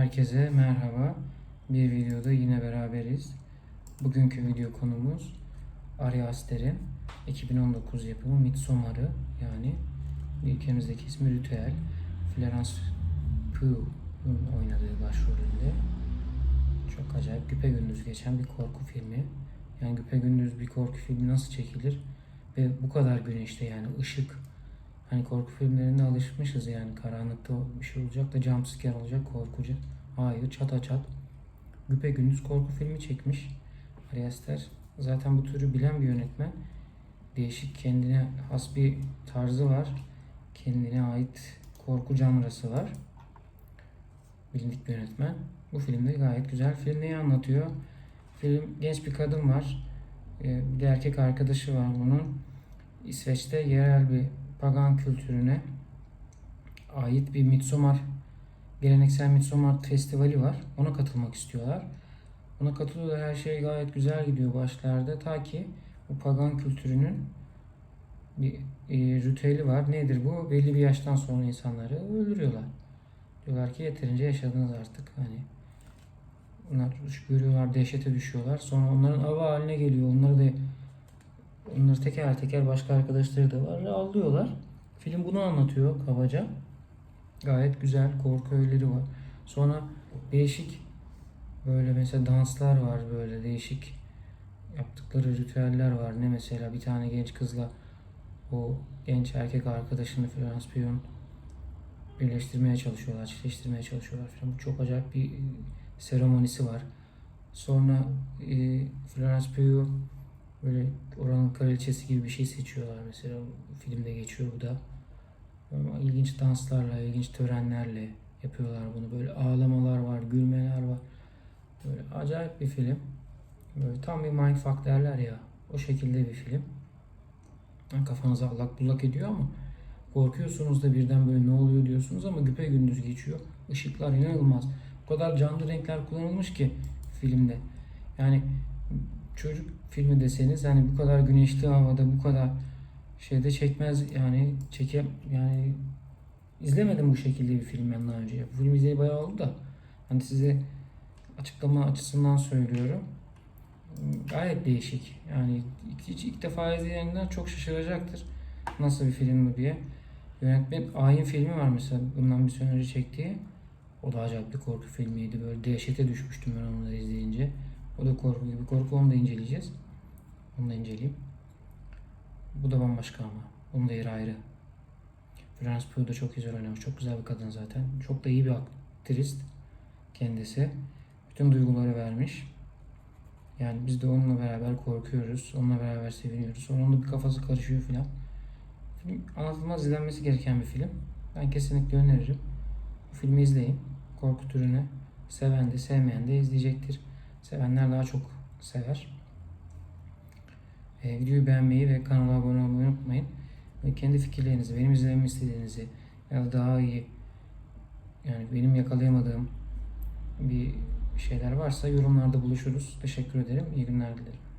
Herkese merhaba. Bir videoda yine beraberiz. Bugünkü video konumuz Ari Aster'in 2019 yapımı Midsommar'ı yani ülkemizdeki ismi Ritüel. Florence Pugh'un oynadığı başrolünde çok acayip güpe gündüz geçen bir korku filmi. Yani güpe gündüz bir korku filmi nasıl çekilir? Ve bu kadar güneşte yani ışık. Hani korku filmlerine alışmışız yani karanlıkta bir şey olacak da jumpscare olacak korkucu. Hayır çata çat. Güpe gündüz korku filmi çekmiş. Ari Aster zaten bu türü bilen bir yönetmen. Değişik kendine has bir tarzı var. Kendine ait korku janrası var. Bilindik bir yönetmen. Bu filmde gayet güzel. Film neyi anlatıyor? Film genç bir kadın var. Ee, Bir erkek arkadaşı var bunun. İsveç'te yerel bir pagan kültürüne ait bir Midsommar geleneksel Midsommar festivali var. Ona katılmak istiyorlar. Ona katılıyorlar. Her şey gayet güzel gidiyor başlarda. Ta ki bu pagan kültürünün bir e, ritüeli var. Nedir bu? Belli bir yaştan sonra insanları öldürüyorlar. Diyorlar ki yeterince yaşadınız artık. Hani bunlar görüyorlar, dehşete düşüyorlar. Sonra onların ava haline geliyor. Onları da onları teker teker başka arkadaşları da var. Alıyorlar. Film bunu anlatıyor kabaca. Gayet güzel korku öğeleri var. Sonra değişik böyle mesela danslar var böyle değişik yaptıkları ritüeller var. Ne mesela bir tane genç kızla o genç erkek arkadaşını Florence Pugh'un birleştirmeye çalışıyorlar, çiftleştirmeye çalışıyorlar falan. Bu çok acayip bir e, seremonisi var. Sonra e, Florence Pugh'u böyle oranın kraliçesi gibi bir şey seçiyorlar mesela. Filmde geçiyor bu da. Ama ilginç danslarla, ilginç törenlerle yapıyorlar bunu. Böyle ağlamalar var, gülmeler var. Böyle acayip bir film. Böyle tam bir mindfuck derler ya. O şekilde bir film. Kafanızı allak bullak ediyor ama korkuyorsunuz da birden böyle ne oluyor diyorsunuz ama güpe gündüz geçiyor. Işıklar inanılmaz. O kadar canlı renkler kullanılmış ki filmde. Yani çocuk filmi deseniz hani bu kadar güneşli havada bu kadar şeyde çekmez yani çekem yani izlemedim bu şekilde bir film ben daha önce. Bu film izleyeli bayağı oldu da hani size açıklama açısından söylüyorum. Gayet değişik. Yani hiç ilk defa izleyenler çok şaşıracaktır. Nasıl bir film bu diye. Yönetmen Ayin filmi var mesela bundan bir sene önce çektiği. O da acayip bir korku filmiydi. Böyle dehşete düşmüştüm ben onu da izleyince. O da korku gibi. Korku onu da inceleyeceğiz. Onu da inceleyeyim. Bu da bambaşka ama. Onun da yeri ayrı. Florence Pugh da çok güzel oynamış. Çok güzel bir kadın zaten. Çok da iyi bir aktrist kendisi. Bütün duyguları vermiş. Yani biz de onunla beraber korkuyoruz. Onunla beraber seviniyoruz. Sonra onun bir kafası karışıyor filan. Film anlatılmaz izlenmesi gereken bir film. Ben kesinlikle öneririm. Bu filmi izleyin. Korku türünü seven de sevmeyen de izleyecektir. Sevenler daha çok sever. E, videoyu beğenmeyi ve kanala abone olmayı unutmayın. Ve kendi fikirlerinizi, benim izlememi istediğinizi ya da daha iyi yani benim yakalayamadığım bir şeyler varsa yorumlarda buluşuruz. Teşekkür ederim. İyi günler dilerim.